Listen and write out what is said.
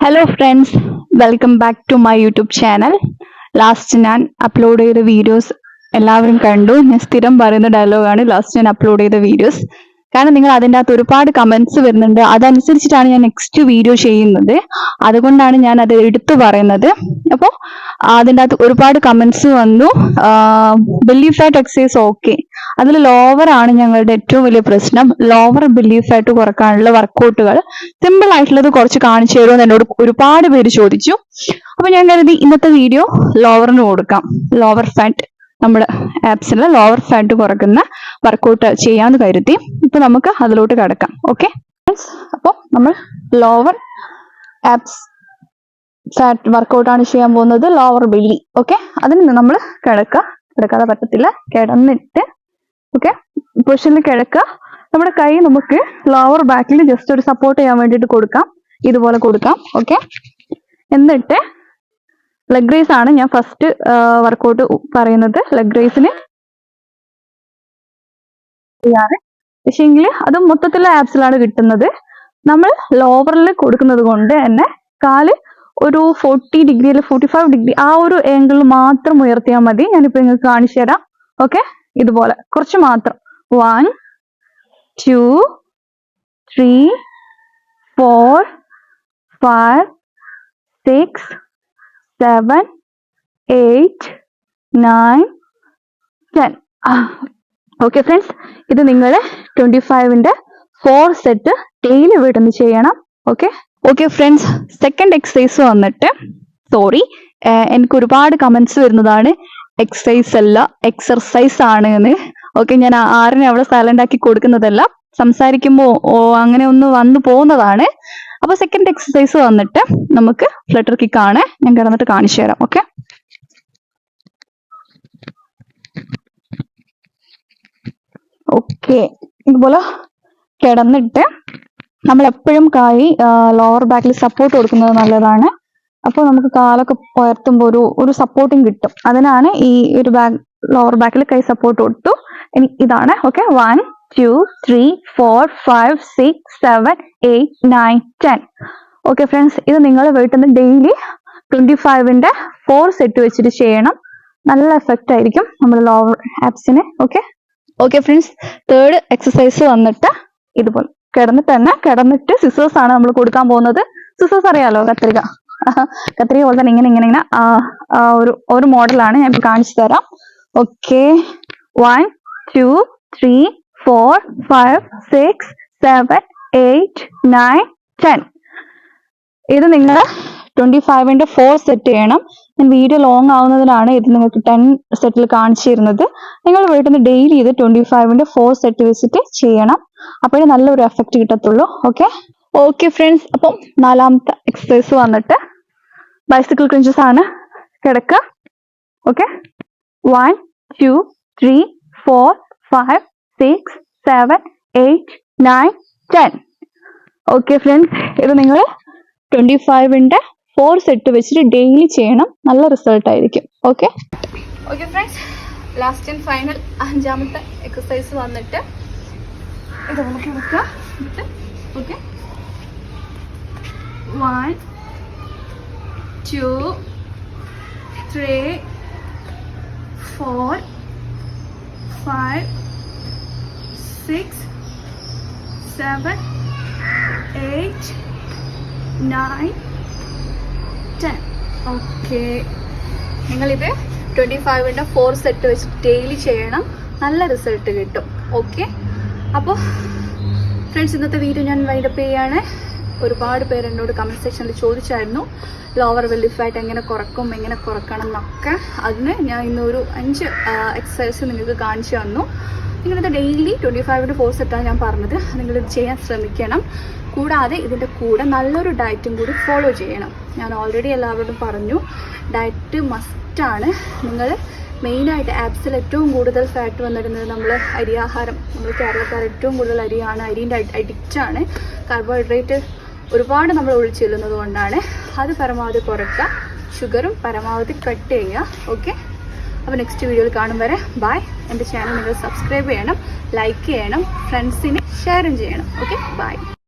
Hello friends welcome back to my YouTube channel last ഞാൻ upload ചെയ്ത videos എല്ലാവരും കണ്ടു. ഞാൻ സ്ഥിരം പറയുന്ന ഡയലോഗാണ് ലാസ്റ്റ് ഞാൻ അപ്ലോഡ് ചെയ്ത വീഡിയോസ് കാരണം നിങ്ങൾ അതിന്റെ അകത്ത് ഒരുപാട് കമൻസ് വരുന്നുണ്ട്. അതനുസരിച്ചിട്ടാണ് ഞാൻ നെക്സ്റ്റ് വീഡിയോ ചെയ്യുന്നത്. അതുകൊണ്ടാണ് ഞാൻ അത് എടുത്തു പറയുന്നത്. അപ്പോൾ അതിന്റെ അകത്ത് ഒരുപാട് കമൻസ് വന്നു. ബിലീഫ് ഫാറ്റ് എക്സസൈസ് ഓക്കെ അതിൽ ലോവർ ആണ് ഞങ്ങളുടെ ഏറ്റവും വലിയ പ്രശ്നം. ലോവർ ബിലീഫ് ആയിട്ട് കുറക്കാനുള്ള വർക്കൗട്ടുകൾ സിമ്പിൾ ആയിട്ടുള്ളത് കുറച്ച് കാണിച്ചു തരുമെന്ന് എന്നോട് ഒരുപാട് പേര് ചോദിച്ചു. അപ്പൊ ഞാൻ കരുതി ഇന്നത്തെ വീഡിയോ ലോവറിന് കൊടുക്കാം. ലോവർ ഫാറ്റ് നമ്മുടെ ആപ്സിൽ ലോവർ ഫാറ്റ് കുറക്കുന്ന വർക്കൗട്ട് ചെയ്യാന്ന് കരുതി. ഇപ്പൊ നമുക്ക് അതിലോട്ട് കിടക്കാം. ഓക്കെ അപ്പോൾ നമ്മൾ ലോവർ ആപ്സ് ഫാറ്റ് വർക്കൗട്ടാണ് ചെയ്യാൻ പോകുന്നത്. ലോവർ ബില്ലി ഓക്കെ അതിന് നമ്മൾ കിടക്കുക കിടക്കാതെ പറ്റത്തില്ല. കിടന്നിട്ട് ഓക്കെ പൊസിഷനിൽ കിടക്കുക നമ്മുടെ കൈ നമുക്ക് ലോവർ ബാക്കിൽ ജസ്റ്റ് ഒരു സപ്പോർട്ട് ചെയ്യാൻ വേണ്ടിയിട്ട് കൊടുക്കാം. ഇതുപോലെ കൊടുക്കാം. ഓക്കെ എന്നിട്ട് ലെഗ് റേസ് ആണ് ഞാൻ ഫസ്റ്റ് വർക്കൗട്ട് പറയുന്നത്. ലെഗ് റേസിന് പക്ഷേങ്കിൽ അത് മൊത്തത്തിലുള്ള ആപ്സിലാണ് കിട്ടുന്നത്. നമ്മൾ ലോവറിൽ കൊടുക്കുന്നത് കൊണ്ട് തന്നെ കാൽ ഒരു ഫോർട്ടി ഡിഗ്രി അല്ലെങ്കിൽ ഫോർട്ടി ഫൈവ് ഡിഗ്രി ആ ഒരു ആംഗിൾ മാത്രം ഉയർത്തിയാൽ മതി. ഞാനിപ്പോ നിങ്ങൾക്ക് കാണിച്ചു തരാം. ഓക്കെ ഇതുപോലെ. കുറച്ച് മാത്രം. One two three four five six seven eight nine ten okay friends ഇത് നിങ്ങൾ ട്വന്റി ഫൈവിന്റെ ഫോർ സെറ്റ് ഡെയിലി വീട്ടിൽ ചെയ്യണം. Okay okay friends second exercise വന്നിട്ട് സോറി എനിക്ക് ഒരുപാട് കമന്റ്സ് വരുന്നതാണ്. എക്സസൈസ് അല്ല എക്സർസൈസ് ആണ് എന്ന്. ഓക്കെ ഞാൻ ആറിനെ അവിടെ സൈലന്റ് ആക്കി കൊടുക്കുന്നതല്ല. സംസാരിക്കുമ്പോൾ അങ്ങനെ ഒന്ന് വന്നു പോകുന്നതാണ്. അപ്പൊ സെക്കൻഡ് എക്സസൈസ് വന്നിട്ട് നമുക്ക് ഫ്ലട്ടർ കിക്ക് ആണ്. ഞാൻ കിടന്നിട്ട് കാണിച്ചു തരാം. ഓക്കെ ഓക്കെ ഇതുപോലെ കിടന്നിട്ട് നമ്മൾ എപ്പോഴും കായി ലോവർ ബാക്കിൽ സപ്പോർട്ട് കൊടുക്കുന്നത് നല്ലതാണ്. അപ്പോൾ നമുക്ക് കാലൊക്കെ ഉയർത്തുമ്പോൾ ഒരു ഒരു സപ്പോർട്ടും കിട്ടും. അതിനാണ് ഈ ഒരു ബാക്ക് ലോവർ ബാക്കിൽ കൈ സപ്പോർട്ട് കൊടുത്തു. ഇനി ഇതാണ് okay one two three four five six seven eight nine ten okay friends ഇത് നിങ്ങൾ വീട്ടിൽ നിന്ന് ഡെയിലി ട്വന്റി ഫൈവിന്റെ ഫോർ സെറ്റ് വെച്ചിട്ട് ചെയ്യണം. നല്ല എഫക്റ്റ് ആയിരിക്കും നമ്മുടെ lower ആപ്സിന് okay okay friends third exercise വന്നിട്ട് ഇതുപോലെ കിടന്നിട്ട് തന്നെ കിടന്നിട്ട് സിസേഴ്സ് ആണ് നമ്മൾ കൊടുക്കാൻ പോകുന്നത്. സിസേഴ്സ് അറിയാലോ കത്രിക? കത്രിക പോലെ തന്നെ ഇങ്ങനെ ഇങ്ങനെ ഇങ്ങനെ ഒരു ഒരു മോഡലാണ് ഞാൻ ഇപ്പൊ കാണിച്ചു തരാം. Okay one two three four five six seven eight nine ten ഇത് നിങ്ങൾ ട്വന്റി ഫൈവിന്റെ ഫോർ സെറ്റ് ചെയ്യണം. ഞാൻ വീഡിയോ ലോങ് ആവുന്നതിനാണ് ഇത് നിങ്ങൾക്ക് ടെൻ സെറ്റിൽ കാണിച്ചിരുന്നത്. നിങ്ങൾ വീട്ടിൽ നിന്ന് ഡെയിലി ഇത് ട്വന്റി ഫൈവിന്റെ ഫോർ സെറ്റ് വെച്ചിട്ട് ചെയ്യണം. അപ്പോഴേ നല്ലൊരു എഫക്റ്റ് കിട്ടത്തുള്ളൂ. ഓക്കെ ഓക്കെ ഫ്രണ്ട്സ് അപ്പം നാലാമത്തെ എക്സസൈസ് വന്നിട്ട് ബൈസിക്കിൾ ക്രിഞ്ചസ് ആണ്. കിടക്കുക okay one two three four five six seven eight nine ten okay friends ഇത് നിങ്ങൾ ട്വന്റി ഫൈവിന്റെ ഫോർ സെറ്റ് വെച്ചിട്ട് ഡെയിലി ചെയ്യണം. നല്ല റിസൾട്ട് ആയിരിക്കും. Okay okay friends last and final അഞ്ചാമത്തെ എക്സസൈസ് വന്നിട്ട് ഇതുപോലെ കിടക്കുക okay one two, three, four, five, six, seven, eight, nine, ten. Okay. നിങ്ങളിത് ട്വന്റി ഫൈവിന്റെ ഫോർ സെറ്റ് വെച്ച് ഡെയിലി ചെയ്യണം നല്ല റിസൾട്ട് കിട്ടും ഓക്കെ അപ്പോൾ ഫ്രണ്ട്സ് ഇന്നത്തെ വീഡിയോ ഞാൻ വൈൻഡപ്പ് ചെയ്യാണ് ഒരുപാട് പേര് എന്നോട് കമന്റ് സെക്ഷനിൽ ചോദിച്ചായിരുന്നു. ലോവർ വെല്ലി ഫാറ്റ് എങ്ങനെ കുറക്കും എങ്ങനെ കുറക്കണം എന്നൊക്കെ. അതിന് ഞാൻ ഇന്നൊരു അഞ്ച് എക്സസൈസ് നിങ്ങൾക്ക് കാണിച്ചു തന്നു. നിങ്ങളിത് daily twenty five to four സെറ്റാണ് ഞാൻ പറഞ്ഞത്. നിങ്ങളിത് ചെയ്യാൻ ശ്രമിക്കണം. കൂടാതെ ഇതിന്റെ കൂടെ നല്ലൊരു ഡയറ്റും കൂടി ഫോളോ ചെയ്യണം. ഞാൻ ഓൾറെഡി എല്ലാവരോടും പറഞ്ഞു ഡയറ്റ് മസ്റ്റാണ് നിങ്ങൾ മെയിനായിട്ട് ആപ്സിൽ ഏറ്റവും കൂടുതൽ ഫാറ്റ് വന്നിരുന്നത് നമ്മൾ അരിയാഹാരം നമ്മൾ കേരളക്കാർ ഏറ്റവും കൂടുതൽ അരിയാണ് അരിന്റെ അഡിക്റ്റാണ് കാർബോഹൈഡ്രേറ്റ് ഒരുപാട് നമ്മൾ ഒഴിച്ചെല്ലുന്നത് കൊണ്ടാണ് അത് പരമാവധി കുറയ്ക്കുക. ഷുഗറും പരമാവധി കട്ട് ചെയ്യുക. ഓക്കെ അപ്പോൾ നെക്സ്റ്റ് വീഡിയോയിൽ കാണും വരെ. ബൈ എന്റെ ചാനൽ നിങ്ങൾ സബ്സ്ക്രൈബ് ചെയ്യണം ലൈക്ക് ചെയ്യണം ഫ്രണ്ട്സിന് ഷെയറും ചെയ്യണം. Okay bye